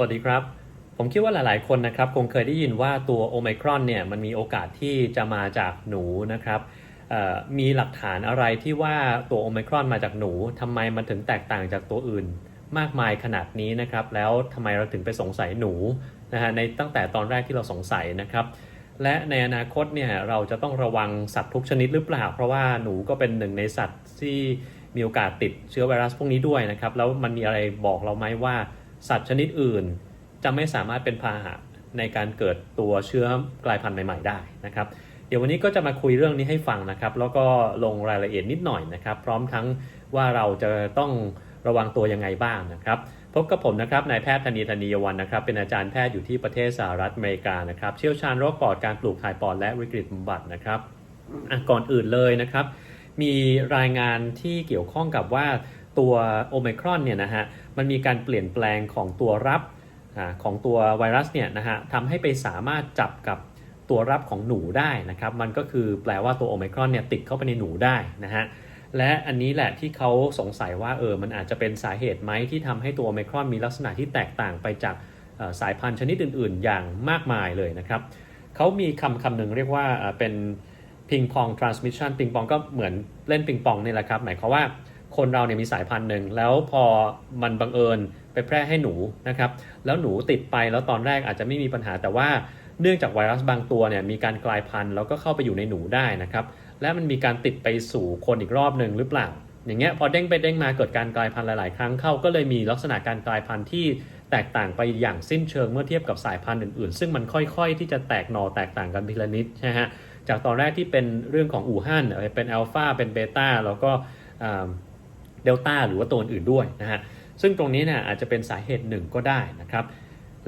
วัสดีครับ ผมคิดว่าหลาย ๆ คนนะครับคงเคยได้ยินว่าตัวโอไมครอนเนี่ยมันมีโอกาสที่จะมาจากหนูนะครับมีหลักฐานอะไรที่ว่าตัวโอไมครอนมาจากหนูทำไมมันถึงแตกต่างจากตัวอื่นมากมายขนาดนี้นะครับ แล้วทำไมเราถึงไปสงสัยหนูนะฮะในตั้งแต่ตอนแรกที่เราสงสัยนะครับ และในอนาคตเนี่ยเราจะต้องระวังสัตว์ทุกชนิดหรือเปล่า เพราะว่าหนูก็เป็นหนึ่งในสัตว์ที่มีโอกาสติดเชื้อไวรัสพวกนี้ด้วยนะครับ แล้วมันมีอะไรบอกเราไหมว่า สัตว์ชนิดอื่นจะไม่สามารถเป็นพาหะในการเกิดตัวเชื้อกลายพันธุ์ใหม่ ๆ ได้นะครับ เดี๋ยววันนี้ก็จะมาคุยเรื่องนี้ให้ฟังนะครับ แล้วก็ลงรายละเอียดนิดหน่อยนะครับ พร้อมทั้งว่าเราจะต้องระวังตัวยังไงบ้างนะครับ พบกับผมนะครับนายแพทย์ธนีธนียวันนะครับ เป็นอาจารย์แพทย์อยู่ที่ประเทศสหรัฐอเมริกานะครับ เชี่ยวชาญโรคปอดการปลูกถ่ายปอดและวิกฤตบำบัดนะครับก่อนอื่นเลยนะครับ มีรายงานที่เกี่ยวข้องกับว่า ตัวโอมครอนเนี่ยนะฮะมันมีการเปลี่ยนแปลงของตัวรับของตัวไวรัสเนี่ยนะฮะทำให้ไปสามารถจับกับตัวรับของหนูได้นะครับมันก็คือแปลว่าตัวโอมครอนเนี่ยติดเข้าไปในหนูได้นะฮะและอันนี้แหละที่เขาสงสัยว่าเออมันอาจจะเป็นสาเหตุไหมที่ทำให้ตัวโอมครอนมีลักษณะที่แตกต่างไปจากสายพันธุ์ชนิดอื่น ๆ อย่างมากมายเลยนะครับเขามีคำคำหนึ่งเรียกว่าเป็นพิงปอง transmission ปิงปองก็เหมือนเล่นปิงปองนี่แหละครับ หมายความว่า คนเราเนี่ยมีสายพันธุ์หนึ่งแล้วพอมันบังเอิญไปแพร่ให้หนูนะครับแล้วหนูติดไปแล้วตอนแรกอาจจะไม่มีปัญหาแต่ว่าเนื่องจากไวรัสบางตัวเนี่ยมีการกลายพันธุ์แล้วก็เข้าไปอยู่ในหนูได้นะครับและมันมีการติดไปสู่คนอีกรอบหนึ่งหรือเปล่า อย่างเงี้ยพอเด้งไปเด้งมาเกิดการกลายพันธุ์หลาย ๆ ครั้งเข้าก็เลยมีลักษณะการกลายพันธุ์ที่แตกต่างไปอย่างสิ้นเชิงเมื่อเทียบกับสายพันธุ์อื่น ๆ ซึ่งมันค่อย ๆ ที่จะแตกหน่อแตกต่างกันทีละนิดนะฮะจากตอนแรกที่เป็นเรื่องของอู่ฮั่นเป็นอัลฟาเป็นเบต้าแล้วก็ เดลต้าหรือว่าตัวอื่นด้วยนะฮะซึ่งตรงนี้เนี่ยอาจจะเป็นสาเหตุหนึ่งก็ได้นะครับ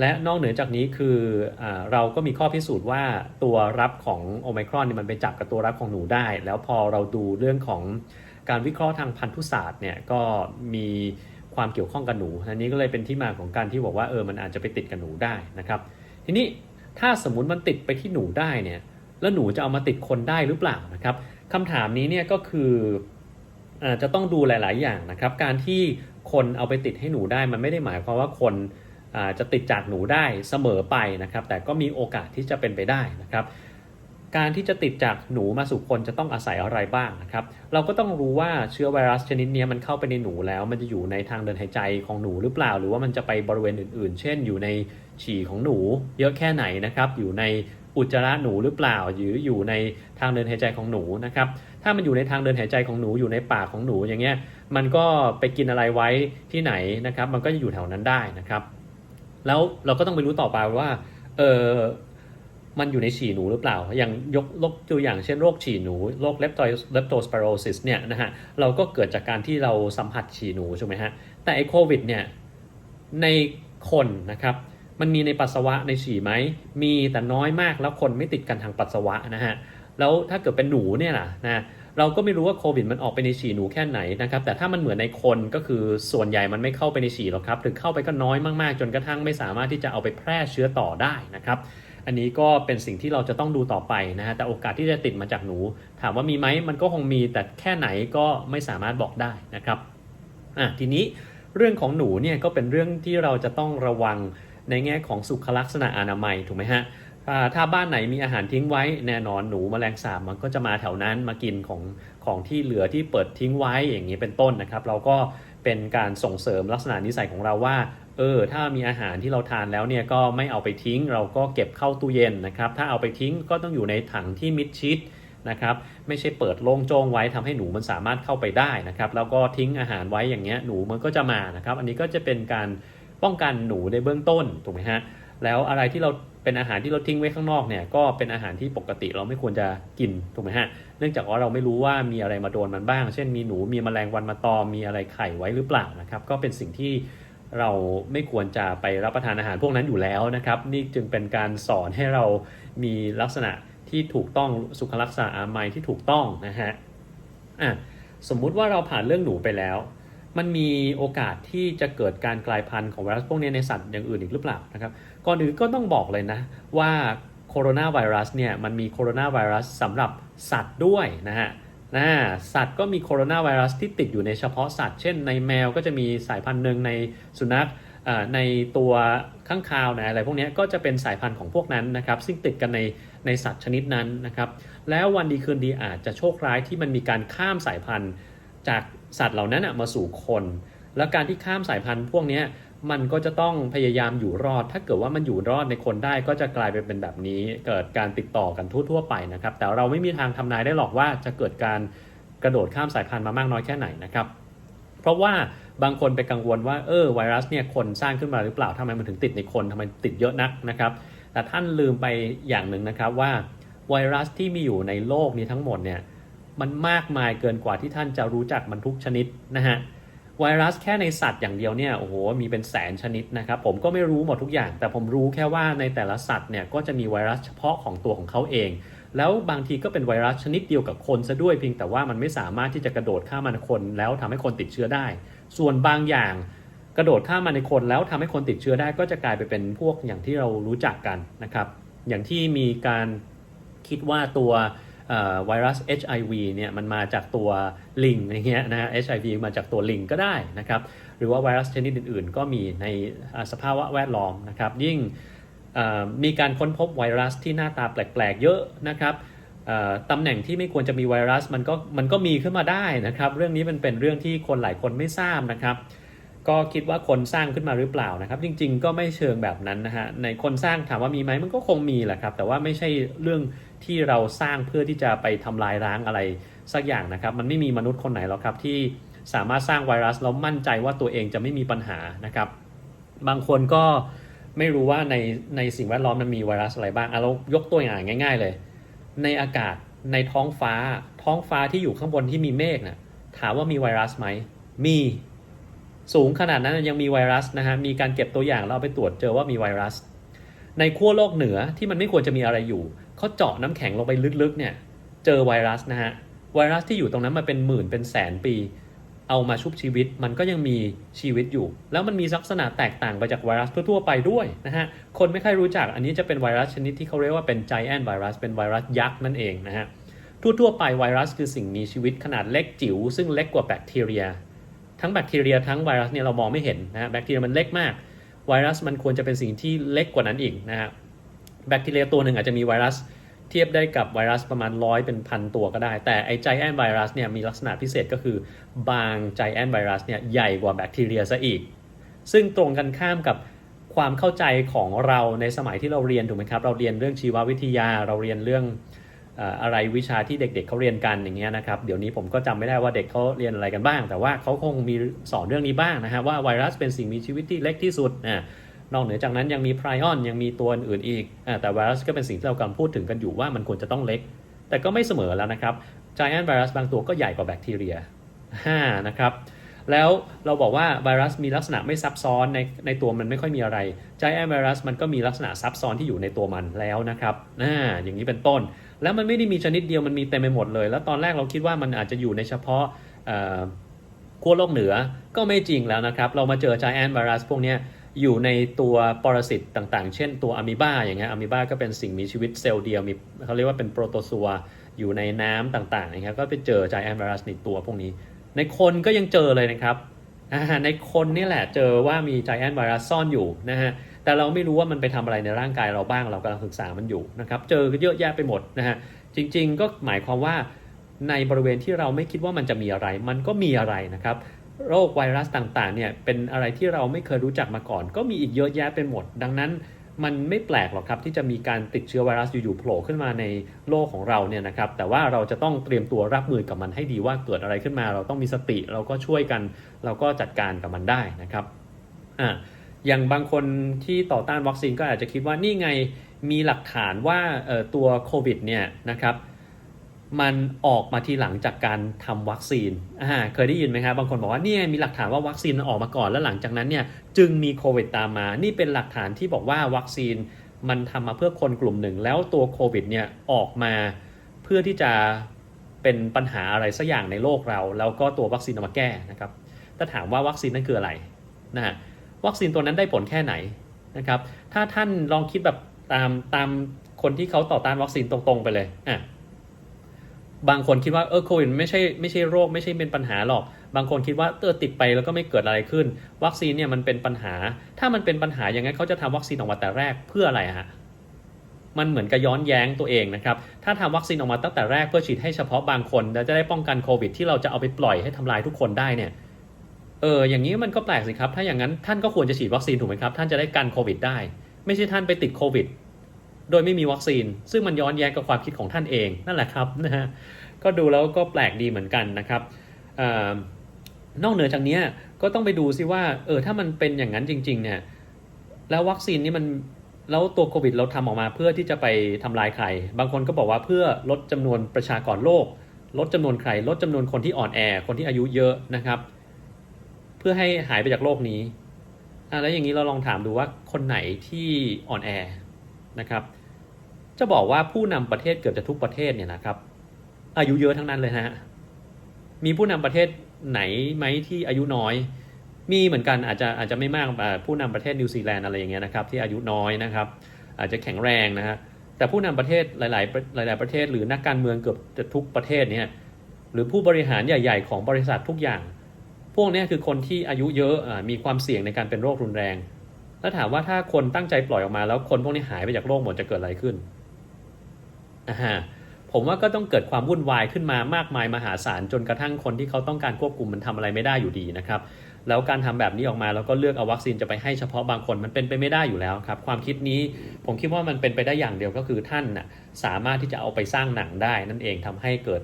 และนอกเหนือจากนี้คืออเราก็มีข้อพิสูจน์ว่าตัวรับของโอไมครอนเนี่ยมันไปจับกับตัวรับของหนูได้ แล้วพอเราดูเรื่องของการวิเคราะห์ทางพันธุศาสตร์เนี่ยก็มีความเกี่ยวข้องกับหนูอันนี้ก็เลยเป็นที่มาของการที่บอกว่าเออมันอาจจะไปติดกับหนูได้นะครับ ทีนี้ถ้าสมมติมันติดไปที่หนูได้เนี่ยแล้วหนูจะเอามาติดคนได้หรือเปล่านะครับคำถามนี้เนี่ยก็คือ จะต้องดูหลาย ๆ อย่างนะครับ การที่คนเอาไปติดให้หนูได้ มันไม่ได้หมายความว่าคนอ่าจะติดจากหนูได้เสมอไปนะครับ แต่ก็มีโอกาสที่จะเป็นไปได้นะครับ การที่จะติดจากหนูมาสู่คนจะต้องอาศัยอะไรบ้างนะครับ เราก็ต้องรู้ว่าเชื้อไวรัสชนิดนี้มันเข้าไปในหนูแล้ว มันจะอยู่ในทางเดินหายใจของหนูหรือเปล่า หรือว่ามันจะไปบริเวณอื่น ๆ เช่น อยู่ในฉี่ของหนูเยอะแค่ไหนนะครับ อยู่ในอุจจาระหนูหรือเปล่าหรืออยู่ในทางเดินหายใจของหนูนะครับ ถ้ามันอยู่ในทางเดินหายใจของหนูอยู่ในปากของหนูอย่างเงี้ยมันก็ไปกินอะไรไว้ที่ไหนนะครับ มันก็จะอยู่แถวนั้นได้นะครับ แล้วเราก็ต้องไปรู้ต่อไปว่าเออมันอยู่ในฉี่หนูหรือเปล่า อย่างยกยกตัวอย่างเช่นโรคฉี่หนู โรค leptospirosis เนี่ยนะฮะ เราก็เกิดจากการที่เราสัมผัสฉี่หนูใช่ไหมฮะ แต่ไอโควิดเนี่ยในคนนะครับ มันมีในปัสสาวะในฉี่ไหม มีแต่น้อยมากแล้วคนไม่ติดกันทางปัสสาวะนะฮะ แล้วถ้าเกิดเป็นหนูเนี่ยล่ะนะเราก็ไม่รู้ว่าโควิดมันออกไปในฉี่หนูแค่ไหนนะครับแต่ถ้ามันเหมือนในคนก็คือส่วนใหญ่มันไม่เข้าไปในฉี่หรอกครับหรือเข้าไปก็น้อยมากๆ จนกระทั่งไม่สามารถที่จะเอาไปแพร่เชื้อต่อได้นะครับอันนี้ก็เป็นสิ่งที่เราจะต้องดูต่อไปนะฮะแต่โอกาสที่จะติดมาจากหนู ถามว่ามีไหมมันก็คงมีแต่แค่ไหนก็ไม่สามารถบอกได้นะครับอะทีนี้เรื่องของหนูเนี่ยก็เป็นเรื่องที่เราจะต้องระวังในแง่ของสุขลักษณะอนามัยถูกไหมฮะ ถ้าบ้านไหนมีอาหารทิ้งไว้แน่นอนหนูแมลงสาบมันก็จะมาแถวนั้นมากินของของที่เหลือที่เปิดทิ้งไว้อย่างนี้เป็นต้นนะครับ เราก็เป็นการส่งเสริมลักษณะนิสัยของเราว่าเออถ้ามีอาหารที่เราทานแล้วเนี่ยก็ไม่เอาไปทิ้ง เราก็เก็บเข้าตู้เย็นนะครับ ถ้าเอาไปทิ้งก็ต้องอยู่ในถังที่มิดชิดนะครับไม่ใช่เปิดโล่งโจ้งไว้ทำให้หนูมันสามารถเข้าไปได้นะครับ แล้วก็ทิ้งอาหารไว้อย่างเงี้ยหนูมันก็จะมานะครับ อันนี้ก็จะเป็นการป้องกันหนูในเบื้องต้นถูกไหมฮะแล้วอะไรที่เรา เป็นอาหารที่เราทิ้งไว้ข้างนอกเนี่ยก็เป็นอาหารที่ปกติเราไม่ควรจะกินถูกไหมฮะเนื่องจากว่าเราไม่รู้ว่ามีอะไรมาโดนมันบ้าง เช่นมีหนูมีแมลงวันมาตอมมีอะไรไข่ไว้หรือเปล่านะครับ ก็เป็นสิ่งที่เราไม่ควรจะไปรับประทานอาหารพวกนั้นอยู่แล้วนะครับ นี่จึงเป็นการสอนให้เรามีลักษณะที่ถูกต้องสุขลักษณะอามัยที่ถูกต้องนะฮะอะสมมุติว่าเราผ่านเรื่องหนูไปแล้ว มันมีโอกาสที่จะเกิดการกลายพันธุ์ของไวรัสพวกนี้ในสัตว์อย่างอื่นอีกหรือเปล่านะครับก่อนอื่นก็ต้องบอกเลยนะว่าโคโรนาไวรัสเนี่ยมันมีโคโรนาไวรัสสำหรับสัตว์ด้วยนะฮะนะสัตว์ก็มีโคโรนาไวรัสที่ติดอยู่ในเฉพาะสัตว์ เช่นในแมวก็จะมีสายพันธุ์หนึ่งในสุนัขในตัวข้างคาวนะอะไรพวกนี้ก็จะเป็นสายพันธุ์ของพวกนั้นนะครับ ซึ่งติดกันในในสัตว์ชนิดนั้นนะครับ แล้ววันดีคืนดีอาจจะโชคร้ายที่มันมีการข้ามสายพันธุ์จาก สัตว์เหล่านั้นมาสู่คน แล้วการที่ข้ามสายพันธุ์พวกนี้มันก็จะต้องพยายามอยู่รอด ถ้าเกิดว่ามันอยู่รอดในคนได้ก็จะกลายไปเป็นแบบนี้ เกิดการติดต่อกันทั่ว ๆ ไปนะครับ แต่เราไม่มีทางทำนายได้หรอกว่าจะเกิดการกระโดดข้ามสายพันธุ์มามากน้อยแค่ไหนนะครับ เพราะว่าบางคนไปกังวลว่าเออไวรัสเนี่ยคนสร้างขึ้นมาหรือเปล่าทำไมมันถึงติดในคนทำไมติดเยอะนักนะครับ แต่ท่านลืมไปอย่างหนึ่งนะครับว่าไวรัสที่มีอยู่ในโลกนี้ทั้งหมดเนี่ย มันมากมายเกินกว่าที่ท่านจะรู้จักมันทุกชนิดนะฮะไวรัสแค่ในสัตว์อย่างเดียวเนี่ยโอ้โหมีเป็นแสนชนิดนะครับผมก็ไม่รู้หมดทุกอย่าง แต่ผมรู้แค่ว่าในแต่ละสัตว์เนี่ยก็จะมีไวรัสเฉพาะของตัวของเขาเอง แล้วบางทีก็เป็นไวรัสชนิดเดียวกับคนซะด้วยเพียงแต่ว่ามันไม่สามารถที่จะกระโดดข้ามมาในคน แล้วทำให้คนติดเชื้อได้ ส่วนบางอย่างกระโดดข้ามมาในคนแล้วทำให้คนติดเชื้อได้ก็จะกลายไปเป็นพวกอย่างที่เรารู้จักกันนะครับอย่างที่มีการคิดว่าตัว ไวรัส HIV เนี่ยมันมาจากตัวลิงอย่างเงี้ยนะฮะ HIV มาจากตัวลิงก็ได้นะครับ หรือว่าไวรัสชนิดอื่นๆ ก็มีในสภาวะแวดล้อมนะครับ ยิ่งมีการค้นพบไวรัสที่หน้าตาแปลกๆ เยอะนะครับตำแหน่งที่ไม่ควรจะมีไวรัสมันก็มันก็มีขึ้นมาได้นะครับ เรื่องนี้มันเป็นเรื่องที่คนหลายคนไม่ทราบนะครับ ก็คิดว่าคนสร้างขึ้นมาหรือเปล่านะครับ จริง ๆ ก็ไม่เชิงแบบนั้นนะฮะในคนสร้างถามว่ามีไหมมันก็คงมีแหละครับ แต่ว่าไม่ใช่เรื่อง ที่เราสร้างเพื่อที่จะไปทำลายล้างอะไรสักอย่างนะครับ มันไม่มีมนุษย์คนไหนหรอกครับที่สามารถสร้างไวรัสแล้วมั่นใจว่าตัวเองจะไม่มีปัญหานะครับ บางคนก็ไม่รู้ว่าในในสิ่งแวดล้อมมันมีไวรัสอะไรบ้างอะเรายกตัวอย่างง่าย ๆ เลย ในอากาศในท้องฟ้า ท้องฟ้าที่อยู่ข้างบนที่มีเมฆน่ะถามว่ามีไวรัสไหมมีสูงขนาดนั้นยังมีไวรัสนะฮะมีการเก็บตัวอย่างแล้วเอาไปตรวจเจอว่ามีไวรัส ในขั้วโลกเหนือที่มันไม่ควรจะมีอะไรอยู่ เขาเจาะน้ำแข็งลงไปลึกๆเนี่ยเจอไวรัสนะฮะไวรัสที่อยู่ตรงนั้นมาเป็นหมื่นเป็นแสนปี เอามาชุบชีวิตมันก็ยังมีชีวิตอยู่ แล้วมันมีลักษณะแตกต่างไปจากไวรัสทั่วๆไปด้วยนะฮะคนไม่ค่อยรู้จักอันนี้จะเป็นไวรัสชนิดที่เขาเรียกว่าเป็น giant virus เป็นไวรัสยักษ์นั่นเองนะฮะทั่วๆไปไวรัสคือสิ่งมีชีวิตขนาดเล็กจิ๋วซึ่งเล็กกว่าแบคทีเรีย ทั้งแบคทีเรียทั้งไวรัสเนี่ยเรามองไม่เห็นนะฮะแบคทีเรียมันเล็กมาก ไวรัสมันควรจะเป็นสิ่งที่เล็กกว่านั้นอีกนะฮะแบคทีเรียตัวหนึ่งอาจจะมีไวรัสเทียบได้กับไวรัสประมาณร้อยเป็นพันตัวก็ได้ แต่ไอ้ giant virus เนี่ยมีลักษณะพิเศษก็คือบาง giant virus เนี่ยใหญ่กว่าแบคทีเรียซะอีก ซึ่งตรงกันข้ามกับความเข้าใจของเราในสมัยที่เราเรียนถูกไหมครับ เราเรียนเรื่องชีววิทยา เราเรียนเรื่อง อะไรวิชาที่เด็กๆเขาเรียนกันอย่างเงี้ยนะครับ เดี๋ยวนี้ผมก็จำไม่ได้ว่าเด็กเขาเรียนอะไรกันบ้าง แต่ว่าเขาคงมีสอนเรื่องนี้บ้างนะฮะว่าไวรัสเป็นสิ่งมีชีวิตที่เล็กที่สุดอ่านอกเหนือจากนั้นยังมีไพรออนยังมีตัวอื่นอีก แต่ไวรัสก็เป็นสิ่งที่เรากำลังพูดถึงกันอยู่ว่ามันควรจะต้องเล็ก แต่ก็ไม่เสมอแล้วนะครับ giant virus บางตัวก็ใหญ่กว่าแบคทีเรีย5นะครับ แล้วเราบอกว่าไวรัสมีลักษณะไม่ซับซ้อนในในตัวมันไม่ค่อยมีอะไร giant virus มันก็มีลักษณะซับซ้อนที่อยู่ในตัวมันแล้วนะครับอ่าอย่างนี้เป็นต้น แล้วมันไม่ได้มีชนิดเดียวมันมีเต็มไปหมดเลย แล้วตอนแรกเราคิดว่ามันอาจจะอยู่ในเฉพาะขั้วโลกเหนือก็ไม่จริงแล้วนะครับ เรามาเจอ giant virus พวกนี้อยู่ในตัวปรสิตต่างๆ เช่นตัวอะมีบาอย่างเงี้ยอะมีบาก็เป็นสิ่งมีชีวิตเซลล์เดียวมีเขาเรียกว่าเป็นโปรโตซัวอยู่ในน้ำต่างๆนะครับก็ไปเจอ giant virus ในตัวพวกนี้ ในคนก็ยังเจอเลยนะครับในคนนี่แหละเจอว่ามี giant virus ซ่อนอยู่นะฮะแต่เราไม่รู้ว่ามันไปทำอะไรในร่างกายเราบ้างเรากำลังศึกษามันอยู่นะครับเจอเยอะแยะไปหมดนะฮะจริงๆก็หมายความว่าในบริเวณที่เราไม่คิดว่ามันจะมีอะไร มันก็มีอะไรนะครับโรคไวรัสต่างๆเนี่ยเป็นอะไรที่เราไม่เคยรู้จักมาก่อน ก็มีอีกเยอะแยะไปหมด ดังนั้น มันไม่แปลกหรอกครับที่จะมีการติดเชื้อไวรัสอยู่ๆโผล่ขึ้นมาในโลกของเราเนี่ยนะครับแต่ว่าเราจะต้องเตรียมตัวรับมือกับมันให้ดีว่าเกิดอะไรขึ้นมา เราต้องมีสติเราก็ช่วยกัน เราก็จัดการกับมันได้นะครับอ่าอย่างบางคนที่ต่อต้านวัคซีนก็อาจจะคิดว่านี่ไงมีหลักฐานว่าตัวโควิดเนี่ยนะครับ มันออกมาทีหลังจากการทำวัคซีนอ่าเคยได้ยินไหมครับบางคนบอกว่าเนี่ยมีหลักฐานว่าวัคซีนมันออกมาก่อนแล้วหลังจากนั้นเนี่ยจึงมีโควิดตามมา นี่เป็นหลักฐานที่บอกว่าวัคซีนมันทำมาเพื่อคนกลุ่มหนึ่ง แล้วตัวโควิดเนี่ยออกมาเพื่อที่จะเป็นปัญหาอะไรสักอย่างในโลกเรา แล้วก็ตัววัคซีนมาแก้นะครับถ้าถามว่าวัคซีนนั่นคืออะไรนะฮะวัคซีนตัวนั้นได้ผลแค่ไหนนะครับถ้าท่านลองคิดแบบตามตามคนที่เขาต่อต้านวัคซีนตรงๆไปเลยอะ บางคนคิดว่าเออโควิดไม่ใช่ไม่ใช่โรคไม่ใช่เป็นปัญหาหรอก บางคนคิดว่าเออติดไปแล้วก็ไม่เกิดอะไรขึ้น วัคซีนเนี่ยมันเป็นปัญหา ถ้ามันเป็นปัญหาอย่างนั้นเขาจะทำวัคซีนออกมาแต่แรกเพื่ออะไรฮะมันเหมือนกับย้อนแย้งตัวเองนะครับ ถ้าทำวัคซีนออกมาตั้งแต่แรกเพื่อฉีดให้เฉพาะบางคน แล้วจะได้ป้องกันโควิด ที่เราจะเอาไปปล่อยให้ทำลายทุกคนได้เนี่ย เออ อย่างนี้มันก็แปลกสิครับ ถ้าอย่างนั้นท่านก็ควรจะฉีดวัคซีนถูกไหมครับ ท่านจะได้กันโควิดได้ ไม่ใช่ท่านไปติดโควิด โดยไม่มีวัคซีน ซึ่งมันย้อนแย้งกับความคิดของท่านเองนั่นแหละครับนะฮะก็ดูแล้วก็แปลกดีเหมือนกันนะครับออนอกเหนือจากนี้ก็ต้องไปดูซิว่าเออถ้ามันเป็นอย่างนั้นจริงๆเนี่ยแล้ววัคซีนนี่มันแล้วตัวโควิดเราทำออกมาเพื่อที่จะไปทำลายใคร บางคนก็บอกว่าเพื่อลดจำนวนประชากรโลก ลดจำนวนใคร ลดจำนวนคนที่อ่อนแอ คนที่อายุเยอะนะครับ เพื่อให้หายไปจากโลกนี้อะแล้วอย่างนี้เราลองถามดูว่าคนไหนที่อ่อนแอ นะครับ จะบอกว่าผู้นำประเทศเกือบจะทุกประเทศเนี่ยนะครับ อายุเยอะทั้งนั้นเลยนะฮะมีผู้นำประเทศไหนไหมที่อายุน้อย มีเหมือนกันอาจจะอาจจะไม่มากผู้นำประเทศนิวซีแลนด์อะไรอย่างเงี้ยนะครับที่อายุน้อยนะครับ อาจจะแข็งแรงนะฮะแต่ผู้นำประเทศหลาย ๆ หลาย ๆ ประเทศ หรือนักการเมืองเกือบจะทุกประเทศเนี่ยหรือผู้บริหารใหญ่ ๆ ของบริษัททุกอย่าง พวกนี้คือคนที่อายุเยอะอ่ามีความเสี่ยงในการเป็นโรครุนแรง แล้วถามว่าถ้าคนตั้งใจปล่อยออกมา แล้วคนพวกนี้หายไปจากโลกหมดจะเกิดอะไรขึ้นอ่าฮะผมว่าก็ต้องเกิดความวุ่นวายขึ้นมามากมายมหาศาลจนกระทั่งคนที่เขาต้องการควบคุมมันทำอะไรไม่ได้อยู่ดีนะครับ แล้วการทำแบบนี้ออกมาแล้วก็เลือกเอาวัคซีนจะไปให้เฉพาะบางคนมันเป็นไปไม่ได้อยู่แล้วครับ ความคิดนี้ผมคิดว่ามันเป็นไปได้อย่างเดียวก็คือท่านน่ะสามารถที่จะเอาไปสร้างหนังได้นั่นเองทำให้เกิด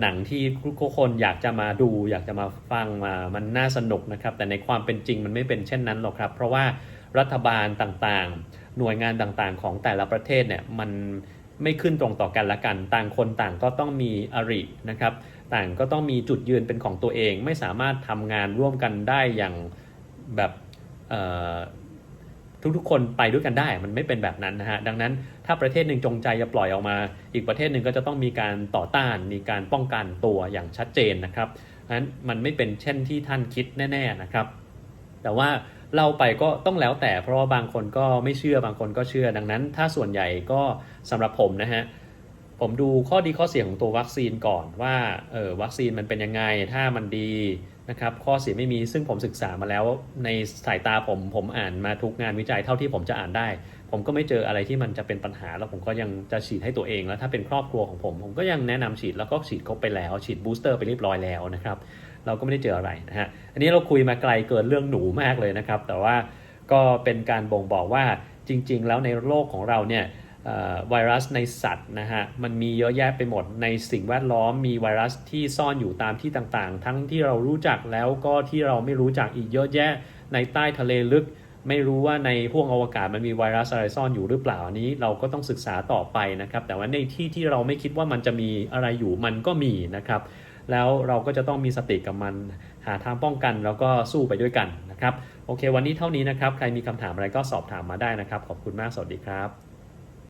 หนังที่ทุกคนอยากจะมาดู อยากจะมาฟังมามันน่าสนุกนะครับ แต่ในความเป็นจริงมันไม่เป็นเช่นนั้นหรอกครับ เพราะว่า รัฐบาลต่างๆ หน่วยงานต่างๆ ของแต่ละประเทศเนี่ยมันไม่ขึ้นตรงต่อกันละกัน ต่างคนต่างก็ต้องมีอรินะครับ ต่างก็ต้องมีจุดยืนเป็นของตัวเอง ไม่สามารถทำงานร่วมกันได้อย่างแบบทุกๆ คนไปด้วยกันได้ มันไม่เป็นแบบนั้นนะฮะ ดังนั้นถ้าประเทศหนึ่งจงใจจะปล่อยออกมา อีกประเทศหนึ่งก็จะต้องมีการต่อต้าน มีการป้องกันตัวอย่างชัดเจนนะครับนั้นมันไม่เป็นเช่นที่ท่านคิดแน่ ๆนะครับ แต่ว่า เล่าไปก็ต้องแล้วแต่เพราะว่าบางคนก็ไม่เชื่อบางคนก็เชื่อดังนั้น ถ้าส่วนใหญ่ก็สำหรับผมนะฮะผมดูข้อดีข้อเสียของตัววัคซีนก่อนว่าเออวัคซีนมันเป็นยังไงถ้ามันดีนะครับข้อเสียไม่มีซึ่งผมศึกษามาแล้วในสายตาผมผมอ่านมาทุกงานวิจัยเท่าที่ผมจะอ่านได้ ผมก็ไม่เจออะไรที่มันจะเป็นปัญหา แล้วผมก็ยังจะฉีดให้ตัวเอง แล้วถ้าเป็นครอบครัวของผม ผมก็ยังแนะนำฉีดแล้วก็ฉีดครบไปแล้ว ฉีดบูสเตอร์ไปเรียบร้อยแล้วนะครับ เราก็ไม่ได้เจออะไรนะฮะอันนี้เราคุยมาไกลเกินเรื่องหนูมากเลยนะครับ แต่ว่าก็เป็นการบ่งบอกว่าจริง ๆ แล้วในโลกของเราเนี่ยไวรัสในสัตว์นะฮะมันมีเยอะแยะไปหมดในสิ่งแวดล้อมมีไวรัสที่ซ่อนอยู่ตามที่ต่างๆ ทั้งที่เรารู้จักแล้วก็ที่เราไม่รู้จักอีกเยอะแยะในใต้ทะเลลึก ไม่รู้ว่าในห้วงอวกาศมันมีไวรัสอะไรซ่อนอยู่หรือเปล่าอันนี้เราก็ต้องศึกษาต่อไปนะครับ แต่ว่าในที่ที่เราไม่คิดว่ามันจะมีอะไรอยู่มันก็มีนะครับ แล้วเราก็จะต้องมีสติกับมัน หาทางป้องกันแล้วก็สู้ไปด้วยกันนะครับ โอเค วันนี้เท่านี้นะครับ ใครมีคำถามอะไรก็สอบถามมาได้นะครับ ขอบคุณมาก สวัสดีครับ